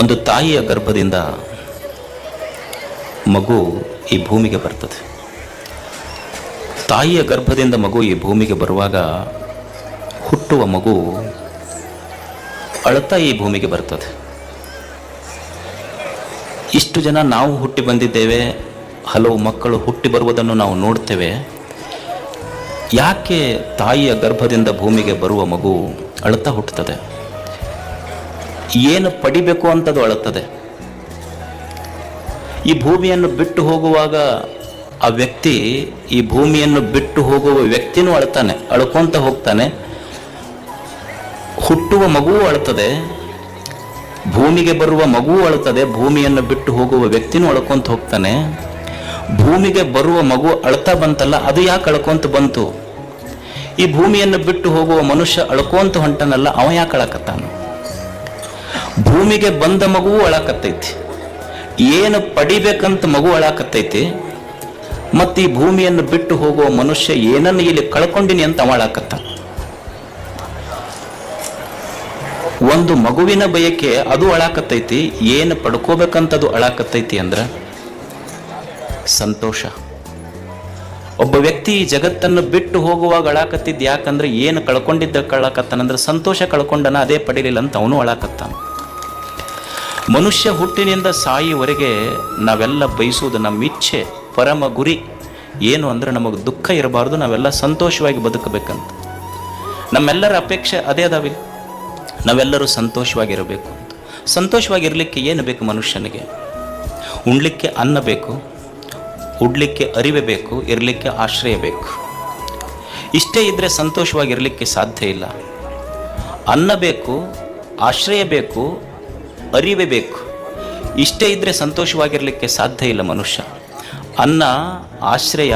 ಒಂದು ತಾಯಿಯ ಗರ್ಭದಿಂದ ಮಗು ಈ ಭೂಮಿಗೆ ಬರ್ತದೆ. ತಾಯಿಯ ಗರ್ಭದಿಂದ ಮಗು ಈ ಭೂಮಿಗೆ ಬರುವಾಗ ಹುಟ್ಟುವ ಮಗು ಅಳತಾ ಈ ಭೂಮಿಗೆ ಬರ್ತದೆ. ಇಷ್ಟು ಜನ ನಾವು ಹುಟ್ಟಿ ಬಂದಿದ್ದೇವೆ, ಹಲವು ಮಕ್ಕಳು ಹುಟ್ಟಿ ಬರುವುದನ್ನು ನಾವು ನೋಡ್ತೇವೆ. ಯಾಕೆ ತಾಯಿಯ ಗರ್ಭದಿಂದ ಭೂಮಿಗೆ ಬರುವ ಮಗು ಅಳುತ್ತಾ ಹುಟ್ಟುತ್ತದೆ? ಏನು ಪಡಿಬೇಕು ಅಂತದು ಅಳುತ್ತದೆ. ಈ ಭೂಮಿಯನ್ನು ಬಿಟ್ಟು ಹೋಗುವಾಗ ಆ ವ್ಯಕ್ತಿ ಈ ಭೂಮಿಯನ್ನು ಬಿಟ್ಟು ಹೋಗುವ ವ್ಯಕ್ತಿನೂ ಅಳ್ತಾನೆ ಅಳ್ಕೊಂತ ಹೋಗ್ತಾನೆ. ಹುಟ್ಟುವ ಮಗುವು ಅಳುತ್ತದೆ, ಭೂಮಿಗೆ ಬರುವ ಮಗುವು ಅಳುತ್ತದೆ, ಭೂಮಿಯನ್ನು ಬಿಟ್ಟು ಹೋಗುವ ವ್ಯಕ್ತಿನೂ ಅಳ್ಕೊಂತ ಹೋಗ್ತಾನೆ. ಭೂಮಿಗೆ ಬರುವ ಮಗು ಅಳ್ತಾ ಬಂತಲ್ಲ, ಅದು ಯಾಕೆ ಅಳ್ಕೊಂತ ಬಂತು? ಈ ಭೂಮಿಯನ್ನು ಬಿಟ್ಟು ಹೋಗುವ ಮನುಷ್ಯ ಅಳ್ಕೊಂತ ಹೊಂಟನಲ್ಲ, ಅವ ಯಾಕೆ ಅಳಕತ್ತಾನ? ಭೂಮಿಗೆ ಬಂದ ಮಗುವು ಅಳಕತ್ತೈತಿ. ಏನು ಪಡಿಬೇಕಂತ ಮಗು ಅಳಾಕತ್ತೈತಿ? ಮತ್ತು ಈ ಭೂಮಿಯನ್ನು ಬಿಟ್ಟು ಹೋಗುವ ಮನುಷ್ಯ ಏನನ್ನು ಇಲ್ಲಿ ಕಳ್ಕೊಂಡಿನಿ ಅಂತ ಅವ ಅಳಾಕತ್ತ. ಒಂದು ಮಗುವಿನ ಬಯಕೆ ಅದು ಅಳಾಕತ್ತೈತಿ, ಏನು ಪಡ್ಕೋಬೇಕಂತದು ಅಳಾಕತ್ತೈತಿ ಅಂದ್ರೆ ಸಂತೋಷ. ಒಬ್ಬ ವ್ಯಕ್ತಿ ಜಗತ್ತನ್ನು ಬಿಟ್ಟು ಹೋಗುವಾಗ ಅಳಾಕತ್ತಿದ್ದು ಯಾಕಂದ್ರೆ ಏನು ಕಳ್ಕೊಂಡಿದ್ದ ಕಳಕತ್ತಾನಂದ್ರೆ ಸಂತೋಷ ಕಳ್ಕೊಂಡನ ಅದೇ ಪಡಿಲಿಲ್ಲ ಅಂತ ಅವನು ಅಳಾಕತ್ತಾನ. ಮನುಷ್ಯ ಹುಟ್ಟಿನಿಂದ ಸಾಯಿವರೆಗೆ ನಾವೆಲ್ಲ ಬಯಸುವುದು ನಮ್ಮ ಇಚ್ಛೆ, ಪರಮ ಗುರಿ. ಏನು ಅಂದ್ರೆ ನಮಗೆ ದುಃಖ ಇರಬಾರ್ದು, ನಾವೆಲ್ಲ ಸಂತೋಷವಾಗಿ ಬದುಕಬೇಕಂತ. ನಮ್ಮೆಲ್ಲರ ಅಪೇಕ್ಷೆ ಅದೇ ಅದಾವೆ. ನಾವೆಲ್ಲರೂ ಸಂತೋಷವಾಗಿರಬೇಕು ಅಂತ. ಸಂತೋಷವಾಗಿರಲಿಕ್ಕೆ ಏನು ಬೇಕು ಮನುಷ್ಯನಿಗೆ? ಉಣ್ಲಿಕ್ಕೆ ಅನ್ನ ಬೇಕು, ಉಡ್ಲಿಕ್ಕೆ ಅರಿವೆ ಬೇಕು, ಇರಲಿಕ್ಕೆ ಆಶ್ರಯ ಬೇಕು. ಇಷ್ಟೇ ಇದ್ದರೆ ಸಂತೋಷವಾಗಿರಲಿಕ್ಕೆ ಸಾಧ್ಯ ಇಲ್ಲ. ಅನ್ನ ಬೇಕು, ಆಶ್ರಯ ಬೇಕು ಅರಿವೆ ಬೇಕು. ಇಷ್ಟೇ ಇದ್ದರೆ ಸಂತೋಷವಾಗಿರಲಿಕ್ಕೆ ಸಾಧ್ಯ ಇಲ್ಲ ಮನುಷ್ಯ. ಅನ್ನ, ಆಶ್ರಯ,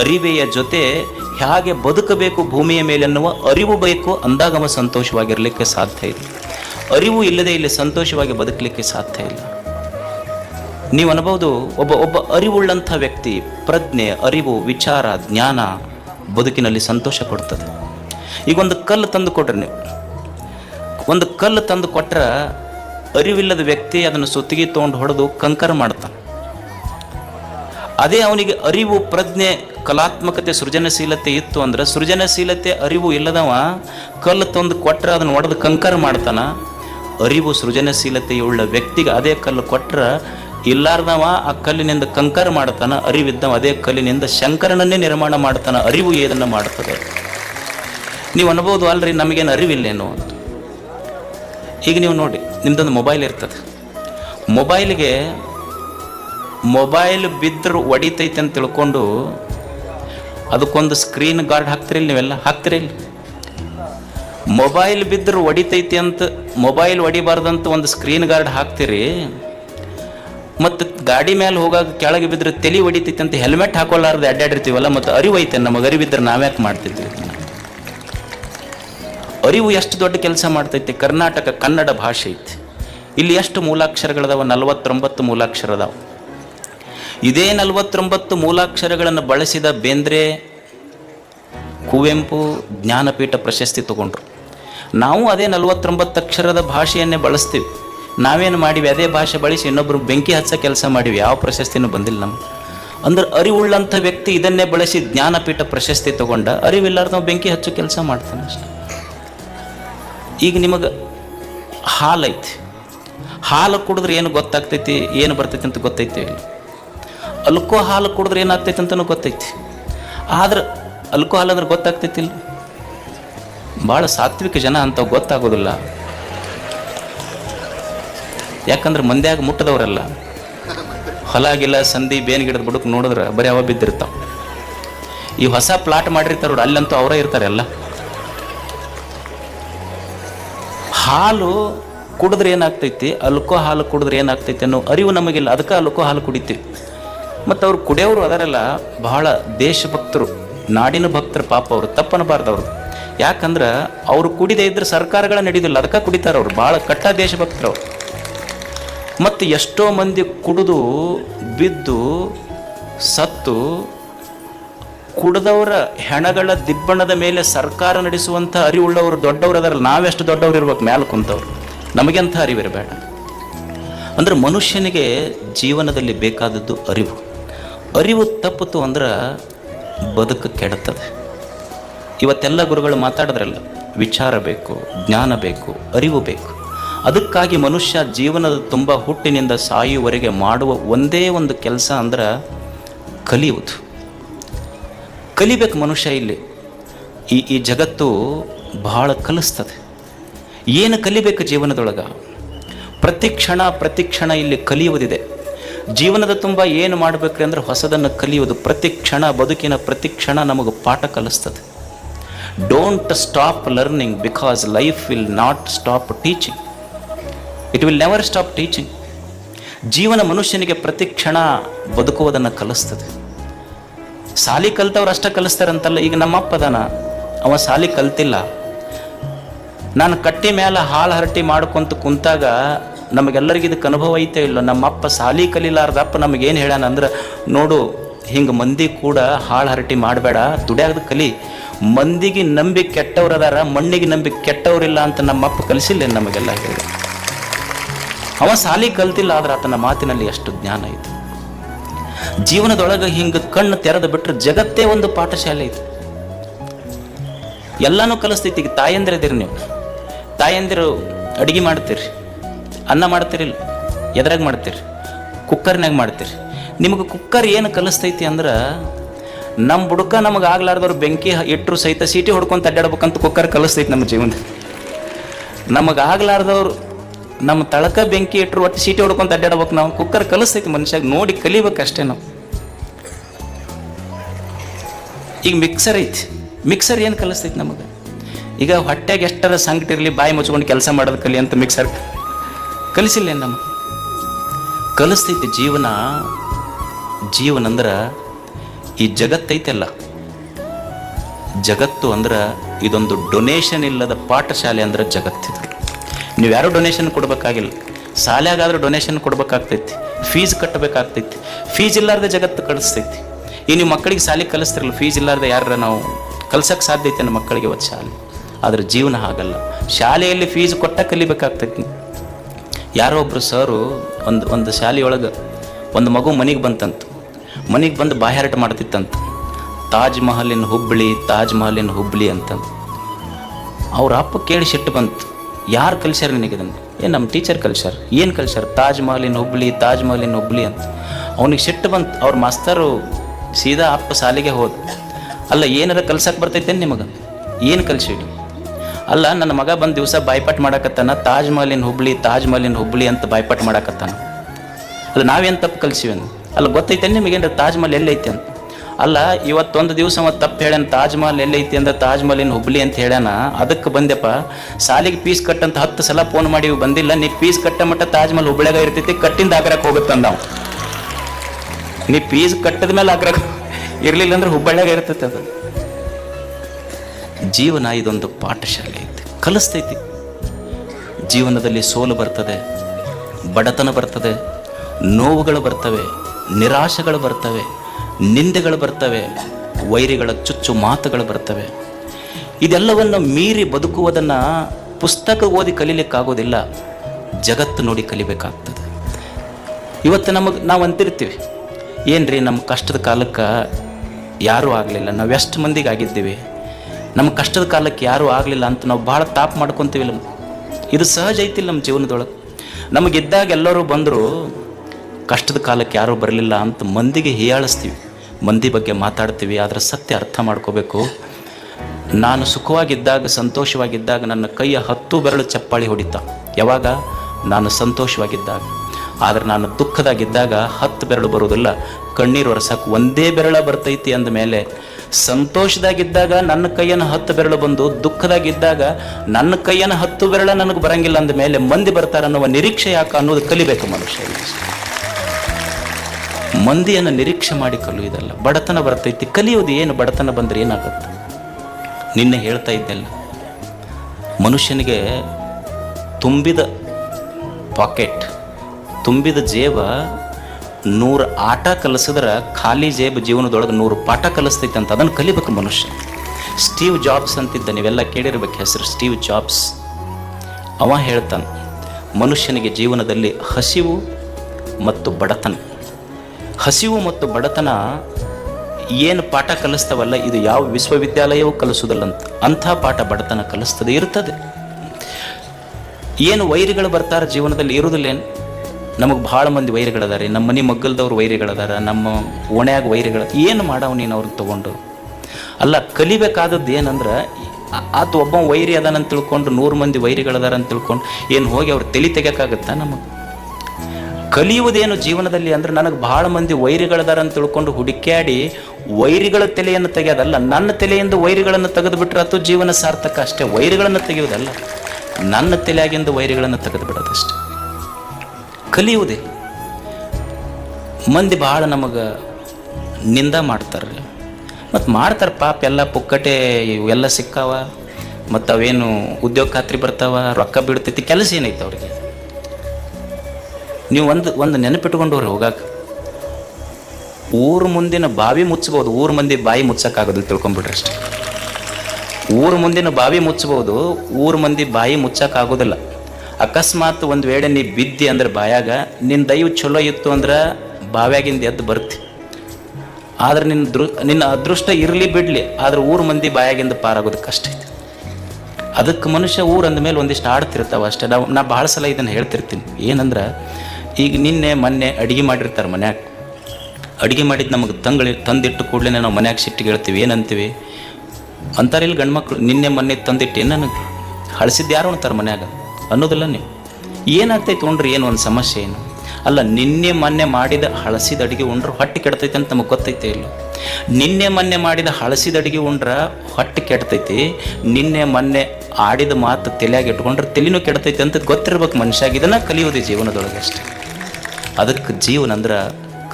ಅರಿವೆಯ ಜೊತೆ ಹೇಗೆ ಬದುಕಬೇಕು ಭೂಮಿಯ ಮೇಲೆ ಅನ್ನುವ ಅರಿವು ಬೇಕು ಅಂದಾಗ ಅವ ಸಂತೋಷವಾಗಿರಲಿಕ್ಕೆ ಸಾಧ್ಯ ಇಲ್ಲ. ಅರಿವು ಇಲ್ಲದೆ ಇಲ್ಲಿ ಸಂತೋಷವಾಗಿ ಬದುಕಲಿಕ್ಕೆ ಸಾಧ್ಯ ಇಲ್ಲ. ನೀವು ಅನ್ಬೋದು ಒಬ್ಬ ಒಬ್ಬ ಅರಿವುಳ್ಳಂಥ ವ್ಯಕ್ತಿ ಪ್ರಜ್ಞೆ, ಅರಿವು, ವಿಚಾರ, ಜ್ಞಾನ ಬದುಕಿನಲ್ಲಿ ಸಂತೋಷ ಕೊಡ್ತದೆ. ಈಗ ಒಂದು ಕಲ್ಲು ತಂದು ಕೊಟ್ರೆ ನೀವು. ಒಂದು ಕಲ್ಲು ತಂದು ಕೊಟ್ರೆ ಅರಿವಿಲ್ಲದ ವ್ಯಕ್ತಿ ಅದನ್ನು ಸುತ್ತಿಗೆ ತೊಗೊಂಡು ಹೊಡೆದು ಕಂಕರ ಮಾಡ್ತಾನೆ. ಅದೇ ಅವನಿಗೆ ಅರಿವು, ಪ್ರಜ್ಞೆ, ಕಲಾತ್ಮಕತೆ, ಸೃಜನಶೀಲತೆ ಇತ್ತು ಅಂದ್ರೆ ಸೃಜನಶೀಲತೆ ಅರಿವು ಇಲ್ಲದವ ಕಲ್ಲು ತಂದು ಕೊಟ್ಟರೆ ಅದನ್ನು ಒಡೆದು ಕಂಕರ ಮಾಡ್ತಾನ. ಅರಿವು, ಸೃಜನಶೀಲತೆಯುಳ್ಳ ವ್ಯಕ್ತಿಗೆ ಅದೇ ಕಲ್ಲು ಕೊಟ್ರೆ ಇಲ್ಲಾರ್ದವ ಆ ಕಲ್ಲಿನಿಂದ ಕಂಕರ ಮಾಡ್ತಾನ, ಅರಿವಿದ್ದವ ಅದೇ ಕಲ್ಲಿನಿಂದ ಶಂಕರನನ್ನೇ ನಿರ್ಮಾಣ ಮಾಡ್ತಾನ, ಅರಿವು ಏನನ್ನ ಮಾಡ್ತದೆ. ನೀವು ಅನ್ಬೋದು ಅಲ್ರಿ ನಮಗೇನು ಅರಿವಿಲ್ಲೇನು ಅಂತ. ಈಗ ನೀವು ನೋಡಿ ನಿಮ್ದೊಂದು ಮೊಬೈಲ್ ಇರ್ತದೆ. ಮೊಬೈಲ್ಗೆ ಮೊಬೈಲ್ ಬಿದ್ದರೂ ಒಡಿತೈತೆ ಅಂತ ತಿಳ್ಕೊಂಡು ಅದಕ್ಕೊಂದು ಸ್ಕ್ರೀನ್ ಗಾರ್ಡ್ ಹಾಕ್ತಿರಿಲ್ಲ ನೀವೆಲ್ಲ? ಹಾಕ್ತಿರಿಲ್ಲ ಮೊಬೈಲ್ ಬಿದ್ದರೂ ಒಡಿತೈತಿ ಅಂತ, ಮೊಬೈಲ್ ಒಡಿಬಾರ್ದಂತ ಒಂದು ಸ್ಕ್ರೀನ್ ಗಾರ್ಡ್ ಹಾಕ್ತಿರಿ. ಮತ್ತು ಗಾಡಿ ಮೇಲೆ ಹೋಗಾಗ ಕೆಳಗೆ ಬಿದ್ದರೆ ತಲೆ ಹೊಡಿತೈತಿ ಅಂತ ಹೆಲ್ಮೆಟ್ ಹಾಕೊಳ್ಳಾರ್ದು ಅಡ್ಡಾಡಿರ್ತೀವಲ್ಲ, ಮತ್ತು ಅರಿವೈತೆ ನಮಗೆ ಅರಿವಿದ್ರೆ ನಾವ್ಯಾಕೆ ಮಾಡ್ತಿದ್ವಿ? ಅರಿವು ಎಷ್ಟು ದೊಡ್ಡ ಕೆಲಸ ಮಾಡ್ತೈತಿ, ಕರ್ನಾಟಕ, ಕನ್ನಡ ಭಾಷೆ ಐತಿ. ಇಲ್ಲಿ ಎಷ್ಟು ಮೂಲಾಕ್ಷರಗಳದಾವ? ನಲವತ್ತೊಂಬತ್ತು ಮೂಲಾಕ್ಷರ ಅದಾವ ಇದೇ ನಲವತ್ತೊಂಬತ್ತು ಮೂಲಾಕ್ಷರಗಳನ್ನು ಬಳಸಿದ ಬೇಂದ್ರೆ, ಕುವೆಂಪು, ಜ್ಞಾನಪೀಠ ಪ್ರಶಸ್ತಿ ತಗೊಂಡ್ರು. ನಾವು ಅದೇ ನಲವತ್ತೊಂಬತ್ತು ಅಕ್ಷರದ ಭಾಷೆಯನ್ನೇ ಬಳಸ್ತೀವಿ. ನಾವೇನು ಮಾಡಿವಿ? ಅದೇ ಭಾಷೆ ಬಳಸಿ ಇನ್ನೊಬ್ರು ಬೆಂಕಿ ಹಚ್ಚ ಕೆಲಸ ಮಾಡಿವಿ. ಯಾವ ಪ್ರಶಸ್ತಿನೂ ಬಂದಿಲ್ಲ ನಮ್ಗೆ. ಅಂದ್ರೆ ಅರಿವುಳ್ಳಂಥ ವ್ಯಕ್ತಿ ಇದನ್ನೇ ಬಳಸಿ ಜ್ಞಾನಪೀಠ ಪ್ರಶಸ್ತಿ ತಗೊಂಡ, ಅರಿವಿಲ್ಲಾರ್ದು ನಾವು ಬೆಂಕಿ ಹಚ್ಚೋ ಕೆಲಸ ಮಾಡ್ತಾನೆ ಅಷ್ಟೆ. ಈಗ ನಿಮಗೆ ಹಾಲೈತಿ ಹಾಲು ಕುಡಿದ್ರೆ ಏನು ಗೊತ್ತಾಗ್ತೈತಿ, ಏನು ಬರ್ತೈತಿ ಅಂತ ಗೊತ್ತೈತಿ? ಅಲ್ಕೋಹಾಲು ಅಲ್ಕೋ ಹಾಲು ಕುಡಿದ್ರೆ ಏನಾಗ್ತೈತಿ ಅಂತಲೂ ಗೊತ್ತೈತಿ. ಆದ್ರೆ ಅಲ್ಕೋಹಾಲ್ ಅಂದ್ರೆ ಅಂದ್ರೆ ಗೊತ್ತಾಗ್ತೈತಿಲ್ಲ ಭಾಳ ಸಾತ್ವಿಕ ಜನ ಅಂತ ಗೊತ್ತಾಗೋದಿಲ್ಲ. ಯಾಕಂದ್ರೆ ಮಂದ್ಯಾಗ ಮುಟ್ಟದವರಲ್ಲ. ಹೊಲ ಗಿಲ್ಲ ಸಂಧಿ ಬೇನ್ ಗಿಡದ ಬುಡಕ್ಕೆ ನೋಡಿದ್ರೆ ಬರೀ ಅವ ಬಿದ್ದಿರ್ತಾವ. ಈ ಹೊಸ ಪ್ಲಾಟ್ ಮಾಡಿರ್ತಾರ ಅಲ್ಲಂತೂ ಅವರೇ ಇರ್ತಾರೆ ಹಾಲು ಕುಡಿದ್ರೆ ಏನಾಗ್ತೈತಿ? ಅಲ್ಕೋ ಹಾಲು ಕುಡಿದ್ರೆ ಏನಾಗ್ತೈತಿ ಅನ್ನೋ ಅರಿವು ನಮಗಿಲ್ಲ. ಅದಕ್ಕೆ ಅಲ್ಕೋ ಹಾಲು ಕುಡಿತೀವಿ. ಮತ್ತು ಅವ್ರು ಕುಡಿಯೋರು ಅದರೆಲ್ಲ ಬಹಳ ದೇಶಭಕ್ತರು, ನಾಡಿನ ಭಕ್ತರು ಪಾಪ ಅವರು ತಪ್ಪನಬಾರ್ದು ಅವ್ರದ್ದು ಯಾಕಂದ್ರೆ ಅವರು ಕುಡಿದೇ ಇದ್ರೆ ಸರ್ಕಾರಗಳ ನಡೆಯೋದಿಲ್ಲ ಅದಕ್ಕೆ ಕುಡಿತಾರೆ ಅವರು. ಭಾಳ ಕಟ್ಟ ದೇಶಭಕ್ತರು ಅವರು. ಮತ್ತು ಎಷ್ಟೋ ಮಂದಿ ಕುಡಿದು, ಬಿದ್ದು, ಸತ್ತು ಕುಡ್ದವರ ಹೆಣಗಳ ದಿಬ್ಬಣದ ಮೇಲೆ ಸರ್ಕಾರ ನಡೆಸುವಂಥ ಅರಿವುಳ್ಳವರು ದೊಡ್ಡವರು ಅದರಲ್ಲಿ ನಾವೆಷ್ಟು ದೊಡ್ಡವರು ಇರ್ಬೇಕು, ಮ್ಯಾಲೆ ಕುಂತವ್ರು. ನಮಗೆಂಥ ಅರಿವಿರಬೇಡ ಅಂದ್ರೆ ಮನುಷ್ಯನಿಗೆ ಜೀವನದಲ್ಲಿ ಬೇಕಾದದ್ದು ಅರಿವು. ಅರಿವು ತಪ್ಪಿತು ಅಂದ್ರೆ ಬದುಕು ಕೆಡುತ್ತದೆ ಇವತ್ತೆಲ್ಲ ಗುರುಗಳು ಮಾತಾಡಿದ್ರಲ್ಲ, ವಿಚಾರ ಬೇಕು, ಜ್ಞಾನ ಬೇಕು, ಅರಿವು ಬೇಕು. ಅದಕ್ಕಾಗಿ ಮನುಷ್ಯ ಜೀವನದ ತುಂಬ ಹುಟ್ಟಿನಿಂದ ಸಾಯುವವರೆಗೆ ಮಾಡುವ ಒಂದೇ ಒಂದು ಕೆಲಸ ಅಂದ್ರೆ ಕಲಿಯುವುದು. ಕಲಿಬೇಕು ಮನುಷ್ಯ ಇಲ್ಲಿ. ಈ ಈ ಜಗತ್ತು ಬಹಳ ಕಲಿಸ್ತದೆ. ಏನು ಕಲಿಬೇಕು ಜೀವನದೊಳಗೆ? ಪ್ರತಿ ಕ್ಷಣ ಪ್ರತಿ ಕ್ಷಣ ಇಲ್ಲಿ ಕಲಿಯುವುದಿದೆ. ಜೀವನದ ತುಂಬ ಏನು ಮಾಡಬೇಕು ಅಂದರೆ ಹೊಸದನ್ನು ಕಲಿಯುವುದು. ಪ್ರತಿ ಕ್ಷಣ ಬದುಕಿನ ಪ್ರತಿ ಕ್ಷಣ ನಮಗೆ ಪಾಠ ಕಲಿಸ್ತದೆ. Don't stop learning because life will not stop teaching it will never stop teaching ಜೀವನ ಮನುಷ್ಯನಿಗೆ ಪ್ರತಿ ಕ್ಷಣ ಬದುಕುವುದನ್ನು ಕಲಿಸ್ತದೆ. ಸಾಲಿ ಕಲ್ತವ್ರು ಅಷ್ಟ ಕಲಿಸ್ತಾರಂತಲ್ಲ, ಈಗ ನಮ್ಮಪ್ಪ ಅದಾನ. ಅವ ಸಾಲಿ ಕಲ್ತಿಲ್ಲ. ನಾನು ಕಟ್ಟಿ ಮೇಲೆ ಹಾಳು ಹರಟಿ ಮಾಡ್ಕೊಂತ ಕುಂತಾಗ ನಮಗೆಲ್ಲರಿಗೂ ಇದಕ್ಕೆ ಅನುಭವ ಐತೆ ಇಲ್ಲ? ನಮ್ಮಪ್ಪ ಸಾಲಿ ಕಲಿಲಾರ್ದಪ್ಪ ನಮಗೇನು ಹೇಳ್ಯಾನ ಅಂದ್ರೆ, ನೋಡು, ಹಿಂಗೆ ಮಂದಿ ಕೂಡ ಹಾಳು ಹರಟಿ ಮಾಡಬೇಡ, ದುಡ್ಯಾಗದ ಕಲಿ. ಮಂದಿಗೆ ನಂಬಿ ಕೆಟ್ಟವ್ರು ಅದಾರ, ಮಣ್ಣಿಗೆ ನಂಬಿ ಕೆಟ್ಟವ್ರಿಲ್ಲ ಅಂತ ನಮ್ಮಪ್ಪ ಕಲಿಸಿಲ್ಲ ನಮಗೆಲ್ಲ ಹೇಳಿ ಅವ ಸಾಲಿ ಕಲ್ತಿಲ್ಲ, ಆದ್ರೆ ಆತನ ಮಾತಿನಲ್ಲಿ ಎಷ್ಟು ಜ್ಞಾನ ಐತೆ. ಜೀವನದೊಳಗೆ ಹಿಂಗೆ ಕಣ್ಣು ತೆರೆದು ಬಿಟ್ರೆ ಜಗತ್ತೇ ಒಂದು ಪಾಠಶಾಲೆ ಐತಿ. ಎಲ್ಲಾನು ಕಲಿಸ್ತೈತಿ. ಈಗ ತಾಯಂದಿರದಿರಿ ನೀವು. ತಾಯಂದಿರು ಅಡುಗೆ ಮಾಡ್ತೀರಿ. ಅನ್ನ ಮಾಡ್ತೀರಿ ಎದ್ರಾಗ ಮಾಡ್ತೀರಿ. ಕುಕ್ಕರ್ನಾಗ ಮಾಡ್ತೀರಿ. ನಿಮಗೆ ಕುಕ್ಕರ್ ಏನು ಕಲಿಸ್ತೈತಿ ಅಂದ್ರೆ ನಮ್ಮ ಬುಡಕ ನಮಗೆ ಆಗ್ಲಾರ್ದವ್ರು ಬೆಂಕಿ ಇಟ್ಟರು ಸಹಿತ ಸೀಟಿ ಹೊಡ್ಕೊಂಡು ಅಡ್ಡಾಡ್ಬೇಕಂತ ಕುಕ್ಕರ್ ಕಲಿಸ್ತೈತಿ ನಮ್ಮ ಜೀವನದಲ್ಲಿ. ನಮಗೆ ಆಗ್ಲಾರ್ದವ್ರು ನಮ್ಮ ತಳಕ ಬೆಂಕಿ ಇಟ್ಟರು ಒಟ್ಟು ಸೀಟಿ ಹೊಡ್ಕೊಂತ ಅಡ್ಡಾಡ್ಬೇಕು ನಾವು. ಕುಕ್ಕರ್ ಕಲಿಸ್ತೈತಿ ಮನುಷ್ಯಾಗ, ನೋಡಿ ಕಲಿಬೇಕು ಅಷ್ಟೇ ನಾವು. ಈಗ ಮಿಕ್ಸರ್ ಐತಿ. ಮಿಕ್ಸರ್ ಏನು ಕಲಿಸ್ತೈತಿ ನಮಗೆ? ಈಗ ಹೊಟ್ಟೆಗೆ ಎಷ್ಟರ ಸಂಕಟ ಇರಲಿ, ಬಾಯಿ ಮುಚ್ಕೊಂಡು ಕೆಲಸ ಮಾಡೋದು ಕಲಿ ಅಂತ ಮಿಕ್ಸರ್. ಕಲಿಸಿಲ್ಲ ಏನು ನಮಗೆ? ಕಲಿಸ್ತೈತಿ ಜೀವನ. ಜೀವನ ಅಂದ್ರೆ ಈ ಜಗತ್ತೈತಲ್ಲ ಜಗತ್ತು ಅಂದ್ರೆ ಇದೊಂದು ಡೊನೇಷನ್ ಇಲ್ಲದ ಪಾಠಶಾಲೆ ಅಂದ್ರೆ ಜಗತ್ತಿದು ನೀವು ಯಾರು ಡೊನೇಷನ್ ಕೊಡಬೇಕಾಗಿಲ್ಲ. ಶಾಲ್ಯಾಗಾದ್ರೂ ಡೊನೇಷನ್ ಕೊಡಬೇಕಾಗ್ತೈತಿ. ಫೀಸ್ ಕಟ್ಟಬೇಕಾಗ್ತೈತಿ ಫೀಸ್ ಇಲ್ಲಾರ್ದೆ ಜಗತ್ತು ಕಳಿಸ್ತೈತಿ. ಈ ನೀವು ಮಕ್ಕಳಿಗೆ ಶಾಲೆ ಕಲಿಸ್ತಿರಲ್ಲ ಫೀಸ್ ಇಲ್ಲಾರ್ದೆ ಯಾರ ನಾವು ಕಲ್ಸಕ್ಕೆ ಸಾಧ್ಯ ಐತೆ ಮಕ್ಕಳಿಗೆ ಇವತ್ತು ಶಾಲೆ. ಆದ್ರೆ ಜೀವನ ಹಾಗಲ್ಲ. ಶಾಲೆಯಲ್ಲಿ ಫೀಸ್ ಕೊಟ್ಟ ಕಲಿಬೇಕಾಗ್ತೈತಿ. ಯಾರೋ ಒಬ್ಬರು ಸರು ಒಂದು ಒಂದು ಶಾಲೆಯೊಳಗೆ ಒಂದು ಮಗು ಮನೆಗೆ ಬಂತಂತ. ಮನೆಗೆ ಬಂದು ಬಾಯಾಟ ಮಾಡ್ತಿತ್ತಂತ. ತಾಜ್ ಮಹಲಿನ ಹುಬ್ಬಳ್ಳಿ ತಾಜ್ ಮಹಲಿನ ಹುಬ್ಬಳ್ಳಿ ಅಂತಂದು. ಅವ್ರ ಅಪ್ಪ ಕೇಳಿ ಸಿಟ್ಟು ಬಂತು. ಯಾರು ನಿನಗೆ ಇದನ್ನು ಏ ನಮ್ಮ ಟೀಚರ್ ಕಲ್ಸ್ಯಾರ. ಏನು ಕಲ್ಸ್ಯಾರ? ತಾಜ್ ಮಹಲಿನ ಹುಬ್ಳಿ, ತಾಜ್ ಮಹಲಿನ ಹುಬ್ಳಿ ಅಂತ. ಅವ್ನಿಗೆ ಸಿಟ್ಟು ಬಂತು. ಅವ್ರ ಮಾಸ್ತರು ಸೀದಾ ಅಪ್ಪ ಸಾಲಿಗೆ ಹೋದ. ಅಲ್ಲ, ಏನಾರ ಕಲ್ಸಕ್ಕೆ ಬರ್ತೈತೇನು ನಿಮಗೆ? ಏನು ಕಲ್ಸಿಡಿ? ಅಲ್ಲ, ನನ್ನ ಮಗ ಬಂದು ದಿವಸ ಬಾಯ್ಪಾಟ್ ಮಾಡಾಕತ್ತಾನ. ತಾಜ್ ಮಹಲಿನ ಹುಬ್ಳಿ, ತಾಜ್ ಮಹಲಿನ ಹುಬ್ಳಿ ಅಂತ ಬಾಯ್ಪಾಟ್ ಮಾಡಾಕತ್ತಾನ. ಅಲ್ಲ, ನಾವೇನು ತಪ್ಪು ಕಲ್ಸಿವಿ ಅಂತ ಅಲ್ಲ ಗೊತ್ತೈತೆ ನಿಮಗೇನ್ರ? ತಾಜ್ ಮಹಲ್ ಎಲ್ಲೈತೆ ಅಂತ. ಅಲ್ಲ, ಇವತ್ತೊಂದು ದಿವಸ ಮತ್ತು ತಪ್ಪು ಹೇಳ್ಯಾನ ತಾಜ್ ಮಹಲ್ ಎಲ್ಲೈತಿ ಅಂದ್ರೆ ತಾಜ್ ಮಹಲಿನ ಹುಬ್ಳಿ ಅಂತ ಹೇಳ್ಯಾನ? ಅದಕ್ಕೆ ಬಂದೆಪ್ಪ ಸಾಲಿಗೆ ಪೀಸ್ ಕಟ್ಟಂತ ಹತ್ತು ಸಲ ಫೋನ್ ಮಾಡಿ ಬಂದಿಲ್ಲ, ನೀ ಪೀಸ್ ಕಟ್ಟ ಮಟ್ಟ ತಾಜ್ ಮಹಲ್ ಹುಬ್ಳ್ಯಾಗ ಇರ್ತೈತಿ, ಕಟ್ಟಿಂದ ಆಗ್ರಕ್ಕೆ ಹೋಗುತ್ತಂದ ನಾವು ನೀ ಪೀಸ್ ಕಟ್ಟದ ಮೇಲೆ ಆಗ್ರಕ್ಕೆ ಇರ್ಲಿಲ್ಲ ಅಂದ್ರೆ ಹುಬ್ಬಳ್ಳಿಯಾಗ ಇರ್ತೈತೆ ಅದು. ಜೀವನ ಇದೊಂದು ಪಾಠಶಾಲೆ ಐತಿ, ಕಲಿಸ್ತೈತಿ. ಜೀವನದಲ್ಲಿ ಸೋಲು ಬರ್ತದೆ, ಬಡತನ ಬರ್ತದೆ, ನೋವುಗಳು ಬರ್ತವೆ, ನಿರಾಶೆಗಳು ಬರ್ತವೆ ನಿಂದೆಗಳು ಬರ್ತವೆ, ವೈರಿಗಳ ಚುಚ್ಚು ಮಾತುಗಳು ಬರ್ತವೆ. ಇದೆಲ್ಲವನ್ನು ಮೀರಿ ಬದುಕುವುದನ್ನು ಪುಸ್ತಕ ಓದಿ ಕಲೀಲಿಕ್ಕಾಗೋದಿಲ್ಲ, ಜಗತ್ತು ನೋಡಿ ಕಲಿಬೇಕಾಗ್ತದೆ. ಇವತ್ತು ನಮಗೆ ನಾವು ಅಂತಿರ್ತೀವಿ, ಏನ್ರಿ ನಮ್ಮ ಕಷ್ಟದ ಕಾಲಕ್ಕೆ ಯಾರೂ ಆಗಲಿಲ್ಲ, ನಾವು ಎಷ್ಟು ಮಂದಿಗೆ ಆಗಿದ್ದೀವಿ ನಮ್ಮ ಕಷ್ಟದ ಕಾಲಕ್ಕೆ ಯಾರೂ ಆಗಲಿಲ್ಲ ಅಂತ ನಾವು ಭಾಳ ತಾಪ್ ಮಾಡ್ಕೊತೀವಿಲ್ಲ ಇದು ಸಹಜ ಐತಿಲ್ಲ ನಮ್ಮ ಜೀವನದೊಳಗೆ. ನಮಗಿದ್ದಾಗ ಎಲ್ಲರೂ ಬಂದರೂ, ಕಷ್ಟದ ಕಾಲಕ್ಕೆ ಯಾರೂ ಬರಲಿಲ್ಲ ಅಂತ ಮಂದಿಗೆ ಹೀಯಾಳಿಸ್ತೀವಿ. ಮಂದಿ ಬಗ್ಗೆ ಮಾತಾಡ್ತೀವಿ, ಆದರೆ ಸತ್ಯ ಅರ್ಥ ಮಾಡ್ಕೋಬೇಕು. ನಾನು ಸುಖವಾಗಿದ್ದಾಗ, ಸಂತೋಷವಾಗಿದ್ದಾಗ ನನ್ನ ಕೈಯ ಹತ್ತು ಬೆರಳು ಚಪ್ಪಾಳಿ ಹೊಡಿತಾ. ಯಾವಾಗ? ನಾನು ಸಂತೋಷವಾಗಿದ್ದಾಗ. ಆದರೆ ನಾನು ದುಃಖದಾಗಿದ್ದಾಗ ಹತ್ತು ಬೆರಳು ಬರುವುದಿಲ್ಲ. ಕಣ್ಣೀರು ಒರೆಸಕ್ಕೆ ಒಂದೇ ಬೆರಳ ಬರ್ತೈತಿ ಅಂದ ಮೇಲೆ, ಸಂತೋಷದಾಗಿದ್ದಾಗ ನನ್ನ ಕೈಯನ್ನು ಹತ್ತು ಬೆರಳು ಬಂದು, ದುಃಖದಾಗಿದ್ದಾಗ ನನ್ನ ಕೈಯನ್ನು ಹತ್ತು ಬೆರಳ ನನಗೆ ಬರಂಗಿಲ್ಲ ಅಂದ ಮೇಲೆ ಮಂದಿ ಬರ್ತಾರೆ ಅನ್ನುವ ನಿರೀಕ್ಷೆ ಯಾಕೆ ಅನ್ನೋದು ಕಲಿಬೇಕು ಮನುಷ್ಯ. ಮಂದಿಯನ್ನು ನಿರೀಕ್ಷೆ ಮಾಡಿ ಕಲಿಯೋದಲ್ಲ ಬಡತನ ಬರ್ತೈತಿ. ಕಲಿಯೋದು ಏನು? ಬಡತನ ಬಂದರೆ ಏನಾಗುತ್ತೆ? ನಿನ್ನೆ ಹೇಳ್ತಾ ಇದ್ದೆಲ್ಲ ಮನುಷ್ಯನಿಗೆ ತುಂಬಿದ ಪಾಕೆಟ್, ತುಂಬಿದ ಜೇಬ, ನೂರು ಆಟ ಕಲಿಸಿದ್ರೆ ಖಾಲಿ ಜೇಬ್ ಜೀವನದೊಳಗೆ ನೂರು ಪಾಠ ಕಲಿಸ್ತೈತೆ ಅಂತ ಅದನ್ನು ಕಲಿಬೇಕು ಮನುಷ್ಯ. ಸ್ಟೀವ್ ಜಾಬ್ಸ್ ಅಂತಿದ್ದ, ನೀವೆಲ್ಲ ಕೇಳಿರ್ಬೇಕು ಹೆಸರು ಸ್ಟೀವ್ ಜಾಬ್ಸ್. ಅವ ಹೇಳ್ತಾನೆ, ಮನುಷ್ಯನಿಗೆ ಜೀವನದಲ್ಲಿ ಹಸಿವು ಮತ್ತು ಬಡತನ. ಹಸಿವು ಮತ್ತು ಬಡತನ ಏನು ಪಾಠ ಕಲಿಸ್ತವಲ್ಲ, ಇದು ಯಾವ ವಿಶ್ವವಿದ್ಯಾಲಯವೂ ಕಲಿಸೋದಲ್ಲಂತ ಅಂಥ ಪಾಠ ಬಡತನ ಕಲಿಸ್ತದೆ, ಇರ್ತದೆ. ಏನು ವೈರಿಗಳು ಬರ್ತಾರೆ ಜೀವನದಲ್ಲಿ ಇರುವುದಿಲ್ಲೇನು ನಮಗೆ ಭಾಳ ಮಂದಿ ವೈರಿಗಳದಾರೆ, ನಮ್ಮ ಮನೆ ಮಗ್ಗಲ್ದವ್ರು ವೈರಿಗಳದಾರ, ನಮ್ಮ ಓಣ್ಯಾಗ ವೈರಿಗಳ, ಏನು ಮಾಡವ ನೀನು ಅವ್ರನ್ನ ತೊಗೊಂಡು? ಅಲ್ಲ, ಕಲಿಬೇಕಾದದ್ದು ಏನಂದ್ರೆ ಆತ ಒಬ್ಬ ವೈರಿ ಅದಾನಂತ ತಿಳ್ಕೊಂಡು, ನೂರು ಮಂದಿ ವೈರಿಗಳದಾರ ಅಂತ ತಿಳ್ಕೊಂಡು, ಏನು ಹೋಗಿ ಅವ್ರು ತಲೆ ತೆಗಿಯೋಕ್ಕಾಗತ್ತಾ ನಮಗೆ? ಕಲಿಯುವುದೇನು ಜೀವನದಲ್ಲಿ ಅಂದ್ರೆ ನನಗೆ ಬಹಳ ಮಂದಿ ವೈರಿಗಳದಾರ ಅಂತ ತಿಳ್ಕೊಂಡು ಹುಡುಕ್ಯಾಡಿ ವೈರಿಗಳ ತಲೆಯನ್ನು ತೆಗೆಯೋದಲ್ಲ, ನನ್ನ ತಲೆಯಿಂದ ವೈರಿಗಳನ್ನು ತೆಗೆದು ಬಿಟ್ರೆ ಅದು ಜೀವನ ಸಾರ್ಥಕ ಅಷ್ಟೇ. ವೈರಿಗಳನ್ನು ತೆಗೆಯುವುದಲ್ಲ, ನನ್ನ ತಲೆಯಾಗಿಂದ ವೈರಿಗಳನ್ನು ತೆಗೆದು ಬಿಡೋದಷ್ಟೇ ಕಲಿಯುವುದೇ. ಮಂದಿ ಭಾಳ ನಮಗೆ ನಿಂದ ಮಾಡ್ತಾರೆ ಮತ್ತು ಮಾಡ್ತಾರೆ ಪಾಪ, ಎಲ್ಲ ಪುಕ್ಕಟೆ ಇವೆಲ್ಲ ಸಿಕ್ಕಾವ, ಮತ್ತು ಅವೇನು ಉದ್ಯೋಗ ಖಾತ್ರಿ ಬರ್ತಾವ, ರೊಕ್ಕ ಬಿಡ್ತೈತಿ ಕೆಲಸ ಏನೈತೆ ಅವ್ರಿಗೆ? ನೀವು ಒಂದು ಒಂದು ನೆನಪಿಟ್ಕೊಂಡವ್ರಿ ಹೋಗಾಕ. ಊರ ಮುಂದಿನ ಬಾವಿ ಮುಚ್ಚಬಹುದು ಊರ ಮಂದಿ ಬಾಯಿ ಮುಚ್ಚಕ್ಕಾಗೋದಿಲ್ಲ ತಿಳ್ಕೊಂಬಿಟ್ರೆ ಅಷ್ಟೆ. ಊರ ಮುಂದಿನ ಬಾವಿ ಮುಚ್ಚಬಹುದು ಊರ ಮಂದಿ ಬಾಯಿ ಮುಚ್ಚಕ್ಕಾಗೋದಿಲ್ಲ. ಅಕಸ್ಮಾತ್ ಒಂದು ವೇಳೆ ನೀ ಬಿದ್ದಿ ಅಂದ್ರೆ ಬಾಯಾಗ ನಿನ್ನ ದೈವ ಚಲೋ ಇತ್ತು ಅಂದ್ರೆ ಬಾವ್ಯಾಗಿಂದ ಎದ್ದು ಬರ್ತಿ. ಆದ್ರೆ ನಿನ್ನ ದೃ, ನಿನ್ನ ಅದೃಷ್ಟ ಇರಲಿ ಬಿಡಲಿ, ಆದ್ರೆ ಊರ ಮಂದಿ ಬಾಯಾಗಿಂದ ಪಾರಾಗೋದು ಕಷ್ಟ ಐತೆ. ಅದಕ್ಕೆ ಮನುಷ್ಯ ಊರಂದ ಮೇಲೆ ಒಂದಿಷ್ಟು ಆಡ್ತಿರ್ತಾವ ಅಷ್ಟೇ. ನಾವು, ನಾ ಭಾಳ ಸಲ ಇದನ್ನು ಹೇಳ್ತಿರ್ತೀನಿ. ಏನಂದ್ರೆ ಈಗ ನಿನ್ನೆ ಮೊನ್ನೆ ಅಡುಗೆ ಮಾಡಿರ್ತಾರೆ ಮನ್ಯಾಗ. ಅಡುಗೆ ಮಾಡಿದ್ದು ನಮಗೆ ತಂಗಳಿ ತಂದಿಟ್ಟು ಕೂಡಲೇ ನಾವು ಮನ್ಯಾಗ ಸಿಟ್ಟಿಗೆ ಹೇಳ್ತೀವಿ ಏನಂತೀವಿ? ಅಂತಾರಿಲ್ಲ ಗಂಡ್ಮಕ್ಳು ನಿನ್ನೆ ಮೊನ್ನೆ ತಂದಿಟ್ಟು ಏನು ನನಗೆ ಹಳಸಿದ್ದು ಯಾರು ಅಂತಾರೆ ಮನ್ಯಾಗ? ಅನ್ನೋದಿಲ್ಲ ನೀವು. ಏನಾಗ್ತೈತೆ ಉಂಡ್ರಿ ಏನು ಒಂದು ಸಮಸ್ಯೆ ಏನು? ಅಲ್ಲ, ನಿನ್ನೆ ಮೊನ್ನೆ ಮಾಡಿದ ಹಳಸಿದ ಅಡುಗೆ ಉಂಡ್ರೆ ಹೊಟ್ಟೆ ಕೆಡ್ತೈತೆ ಅಂತ ನಮಗೆ ಗೊತ್ತೈತೆ ಇಲ್ಲ. ನಿನ್ನೆ ಮೊನ್ನೆ ಮಾಡಿದ ಹಳಸಿದ ಅಡುಗೆ ಉಂಡ್ರೆ ಹೊಟ್ಟೆ ಕೆಡ್ತೈತಿ. ನಿನ್ನೆ ಮೊನ್ನೆ ಆಡಿದ ಮಾತು ತಲೆಯಾಗಿ ಇಟ್ಕೊಂಡ್ರೆ ತಲೆನೂ ಕೆಡ್ತೈತೆ ಅಂತ ಗೊತ್ತಿರ್ಬೇಕು ಮನುಷ್ಯಾಗ. ಇದನ್ನು ಕಲಿಯೋದು ಜೀವನದೊಳಗೆ ಅಷ್ಟೇ ಅದಕ್ಕೆ ಜೀವನ ಅಂದ್ರೆ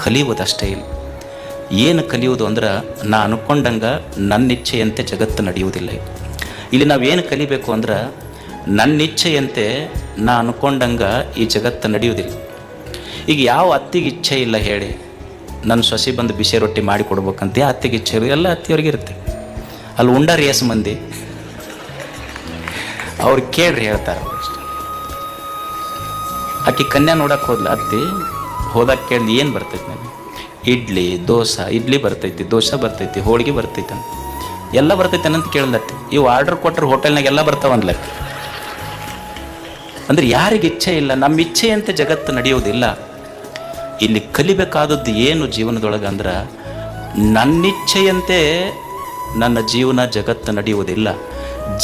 ಕಲಿಯುವುದಷ್ಟೇ ಇಲ್ಲ ಏನು ಕಲಿಯುವುದು ಅಂದ್ರೆ ನಾ ಅನ್ಕೊಂಡಂಗೆ ನನ್ನ ಇಚ್ಛೆಯಂತೆ ಜಗತ್ತು ನಡೆಯುವುದಿಲ್ಲ ಇಲ್ಲಿ. ನಾವು ಏನು ಕಲಿಬೇಕು ಅಂದ್ರೆ ನನ್ನ ಇಚ್ಛೆಯಂತೆ ನಾ ಅನ್ಕೊಂಡಂಗೆ ಈ ಜಗತ್ತು ನಡೆಯುವುದಿಲ್ಲ ಈಗ ಯಾವ ಅತ್ತಿಗೆ ಇಚ್ಛೆ ಇಲ್ಲ ಹೇಳಿ, ನನ್ನ ಸೊಸಿ ಬಂದು ಬಿಸಿ ರೊಟ್ಟಿ ಮಾಡಿ ಕೊಡ್ಬೇಕಂತ ಯಾವ ಅತ್ತಿಗೆ ಇಚ್ಛೆ ಇರೋ ಎಲ್ಲ ಅತ್ತಿಯವ್ರಿಗೆ ಇರುತ್ತೆ ಅಲ್ಲಿ ಉಂಡಾರ ಎಸ್ ಮಂದಿ, ಅವ್ರು ಕೇಳ್ರಿ ಹೇಳ್ತಾರೆ. ಆಕಿ ಕನ್ಯಾ ನೋಡಕ್ಕೆ ಹೋದ್ಲ, ಅತ್ತಿ, ಹೋದಾಗ ಕೇಳಿ ಏನು ಬರ್ತೈತಿ ನನಗೆ? ಇಡ್ಲಿ, ದೋಸೆ, ಇಡ್ಲಿ ಬರ್ತೈತಿ, ದೋಸೆ ಬರ್ತೈತಿ, ಹೋಳಿಗೆ ಬರ್ತೈತೆ ಅಂತ. ಎಲ್ಲ ಬರ್ತೈತೆ ಅಂತ ಕೇಳಿದತ್ತಿ ಇವು ಆರ್ಡರ್ ಕೊಟ್ಟರೆ ಹೋಟೆಲ್ನಾಗ ಎಲ್ಲ ಬರ್ತಾವ ಅಂದ್ಲತ್ತಿ ಅಂದ್ರೆ ಯಾರಿಗೆ ಇಚ್ಛೆ ಇಲ್ಲ ನಮ್ಮ ಇಚ್ಛೆಯಂತೆ ಜಗತ್ತು ನಡೆಯುವುದಿಲ್ಲ ಇಲ್ಲಿ ಕಲಿಬೇಕಾದದ್ದು ಏನು ಜೀವನದೊಳಗೆ ಅಂದ್ರೆ, ನನ್ನಿಚ್ಛೆಯಂತೆ ನನ್ನ ಜೀವನ ಜಗತ್ತು ನಡೆಯುವುದಿಲ್ಲ.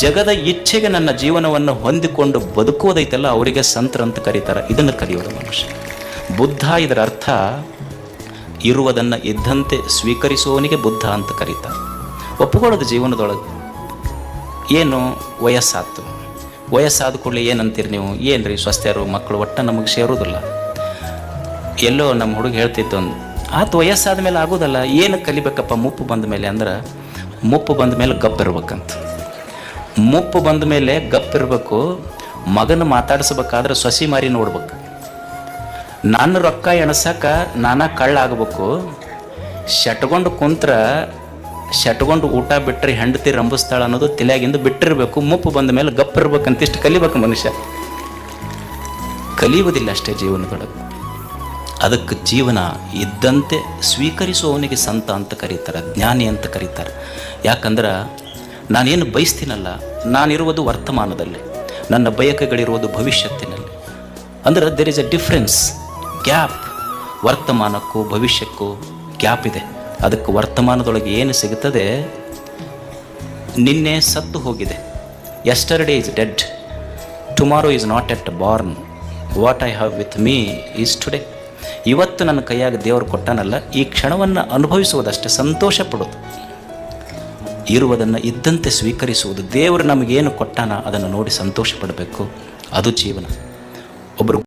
ಜಗದ ಇಚ್ಛೆಗೆ ನನ್ನ ಜೀವನವನ್ನು ಹೊಂದಿಕೊಂಡು ಬದುಕುವುದೈತಲ್ಲ, ಅವರಿಗೆ ಸಂತರ ಅಂತ ಕರೀತಾರೆ. ಇದನ್ನು ಕಲಿಯೋದು ಮನುಷ್ಯ. ಬುದ್ಧ ಇದರ ಅರ್ಥ, ಇರುವುದನ್ನು ಇದ್ದಂತೆ ಸ್ವೀಕರಿಸುವವನಿಗೆ ಬುದ್ಧ ಅಂತ ಕರೀತಾರೆ. ಒಪ್ಪಿಕೊಳ್ಳೋದು ಜೀವನದೊಳಗೆ. ಏನು? ವಯಸ್ಸಾತು. ವಯಸ್ಸಾದ ಕೂಡಲೇ ಏನಂತೀರಿ ನೀವು? ಏನು ರೀ ಸ್ವಸ್ಥರು, ಮಕ್ಕಳು ಒಟ್ಟು ನಮಗೆ ಸೇರೋದಿಲ್ಲ ಎಲ್ಲೋ ನಮ್ಮ ಹುಡುಗ ಹೇಳ್ತಿದ್ದೊಂದು ಆತ ವಯಸ್ಸಾದ ಮೇಲೆ ಆಗೋದಲ್ಲ ಏನು ಕಲಿಬೇಕಪ್ಪ ಮುಪ್ಪು ಬಂದ ಮೇಲೆ? ಅಂದ್ರೆ ಮುಪ್ಪು ಬಂದ ಮೇಲೆ ಗಪ್ ಇರ್ಬೇಕಂತ. ಮುಪ್ಪು ಬಂದ ಮೇಲೆ ಗಪ್ಪಿರ್ಬೇಕು ಮಗನ ಮಾತಾಡಿಸ್ಬೇಕಾದ್ರೆ ಸೊಸಿ ಮಾರಿ ನೋಡ್ಬೇಕು. ನನ್ನ ರೊಕ್ಕ ಎಣಸಕ್ಕ ನಾನಾ ಕಳ್ಳ ಆಗಬೇಕು ಶಟ್ಕೊಂಡು ಕುಂತ್ರ ಶಟ್ಕೊಂಡು ಊಟ ಬಿಟ್ಟರೆ ಹೆಂಡತಿ ರಂಬಿಸ್ತಾಳ ಅನ್ನೋದು ತಲೆಯಾಗಿಂದ ಬಿಟ್ಟಿರಬೇಕು, ಮುಪ್ಪು ಬಂದ ಮೇಲೆ ಗಪ್ಪಿರ್ಬೇಕಂತ ಇಷ್ಟು ಕಲಿಬೇಕು ಮನುಷ್ಯ. ಕಲಿಯುವುದಿಲ್ಲ ಅಷ್ಟೇ ಜೀವನದೊಳಗೆ. ಅದಕ್ಕೆ ಜೀವನ ಇದ್ದಂತೆ ಸ್ವೀಕರಿಸುವವನಿಗೆ ಸಂತ ಅಂತ ಕರೀತಾರೆ, ಜ್ಞಾನಿ ಅಂತ ಕರೀತಾರೆ. ಯಾಕಂದ್ರೆ ನಾನೇನು ಬಯಸ್ತೀನಲ್ಲ, ನಾನಿರುವುದು ವರ್ತಮಾನದಲ್ಲಿ, ನನ್ನ ಬಯಕೆಗಳಿರುವುದು ಭವಿಷ್ಯತ್ತಿನಲ್ಲಿ. ಅಂದ್ರೆ there is a difference gap ವರ್ತಮಾನಕ್ಕೂ ಭವಿಷ್ಯಕ್ಕೂ ಗ್ಯಾಪ್ ಇದೆ. ಅದಕ್ಕೆ ವರ್ತಮಾನದೊಳಗೆ ಏನು ಸಿಗುತ್ತದೆ? ನಿನ್ನೆ ಸತ್ತು ಹೋಗಿದೆ. Yesterday is dead tomorrow is not yet born what I have with me is today ಇವತ್ತು ನನ್ನ ಕೈಯಾಗ ದೇವರು ಕೊಟ್ಟನಲ್ಲ, ಈ ಕ್ಷಣವನ್ನು ಅನುಭವಿಸುವುದಷ್ಟೇ ಸಂತೋಷ ಪಡೋದು ಇರುವುದನ್ನು ಇದ್ದಂತೆ ಸ್ವೀಕರಿಸುವುದು. ದೇವರು ನಮಗೇನು ಕೊಟ್ಟಾನ ಅದನ್ನು ನೋಡಿ ಸಂತೋಷ ಪಡಬೇಕು ಅದು ಜೀವನ. ಒಬ್ಬರು